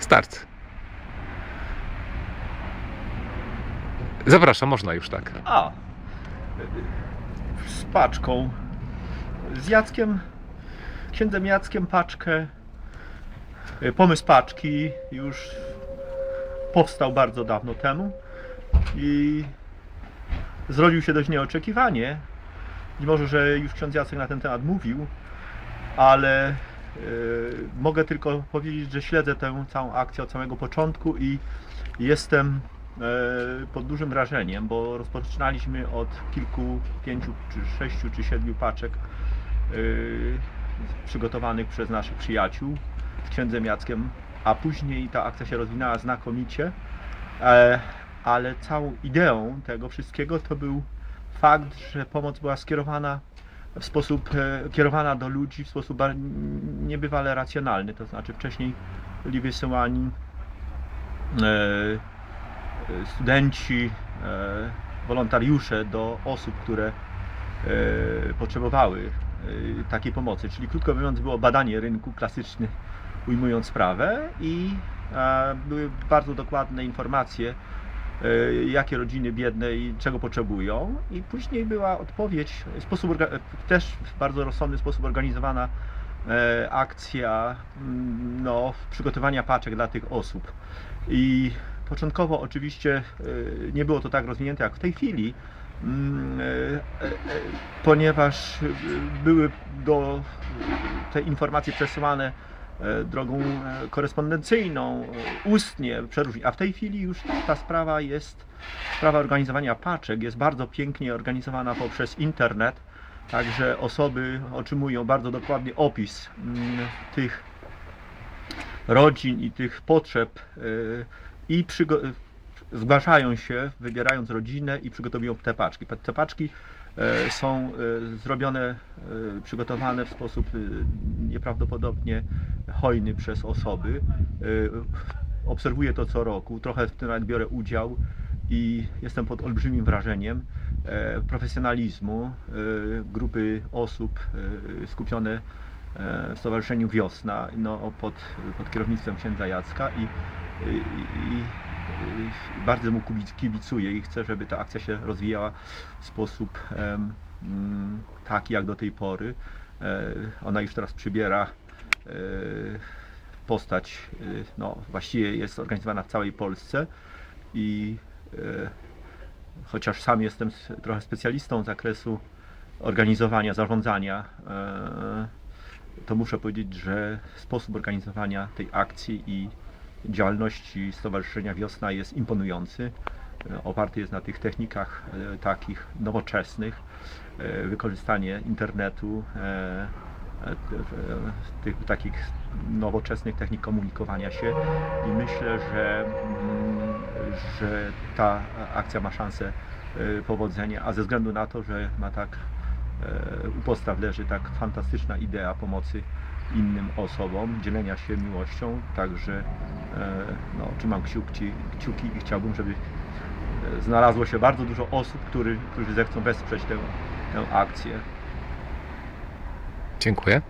Start. Zapraszam, można już tak. A, z paczką, z Jackiem, księdzem Jackiem paczkę. Pomysł paczki już powstał bardzo dawno temu i zrodził się dość nieoczekiwanie. Mimo, że już ksiądz Jacek na ten temat mówił, ale mogę tylko powiedzieć, że śledzę tę całą akcję od samego początku i jestem e, pod dużym wrażeniem, bo rozpoczynaliśmy od kilku, pięciu, czy sześciu, czy siedmiu paczek e, przygotowanych przez naszych przyjaciół z księdzem Jackiem, a później ta akcja się rozwinęła znakomicie, e, ale całą ideą tego wszystkiego to był fakt, że pomoc była skierowana w sposób e, kierowana do ludzi w sposób niebywale racjonalny, to znaczy wcześniej byli wysyłani e, e, studenci, wolontariusze do osób, które potrzebowały takiej pomocy. Czyli krótko mówiąc było badanie rynku klasyczny, ujmując sprawę i były bardzo dokładne informacje, jakie rodziny biedne i czego potrzebują. I później była odpowiedź, sposób, też w bardzo rozsądny sposób organizowana e, akcja mm, no, przygotowania paczek dla tych osób. I początkowo oczywiście e, nie było to tak rozwinięte jak w tej chwili, mm, e, e, e, ponieważ e, były do te informacje przesyłane e, drogą e, korespondencyjną, e, ustnie, przeróżnie. A w tej chwili już ta sprawa jest, sprawa organizowania paczek jest bardzo pięknie organizowana poprzez internet. Także osoby otrzymują bardzo dokładny opis mm, tych rodzin i tych potrzeb i zgłaszają się, wybierając rodzinę i przygotowują te paczki. Te paczki e, są e, zrobione, e, przygotowane w sposób e, nieprawdopodobnie hojny przez osoby. E, Obserwuję to co roku, trochę w tym nawet biorę udział i jestem pod olbrzymim wrażeniem e, profesjonalizmu e, grupy osób e, skupione w Stowarzyszeniu Wiosna no, pod, pod kierownictwem księdza Jacka i, i, i, bardzo mu kibicuję i chcę, żeby ta akcja się rozwijała w sposób taki jak do tej pory. Ona już teraz przybiera postać, e, no właściwie jest organizowana w całej Polsce i e, chociaż sam jestem trochę specjalistą z zakresu organizowania, zarządzania, e, to muszę powiedzieć, że sposób organizowania tej akcji i działalności Stowarzyszenia Wiosna jest imponujący. E, Oparty jest na tych technikach e, takich nowoczesnych, e, wykorzystanie internetu, e, e, e, tych takich nowoczesnych technik komunikowania się i myślę, że, mm, że ta akcja ma szansę e, powodzenia, a ze względu na to, że ma tak e, u podstaw leży tak fantastyczna idea pomocy innym osobom, dzielenia się miłością, także e, no, trzymam kciuki, kciuki i chciałbym, żeby e, znalazło się bardzo dużo osób, który, którzy zechcą wesprzeć tę, tę akcję. Dziękuję.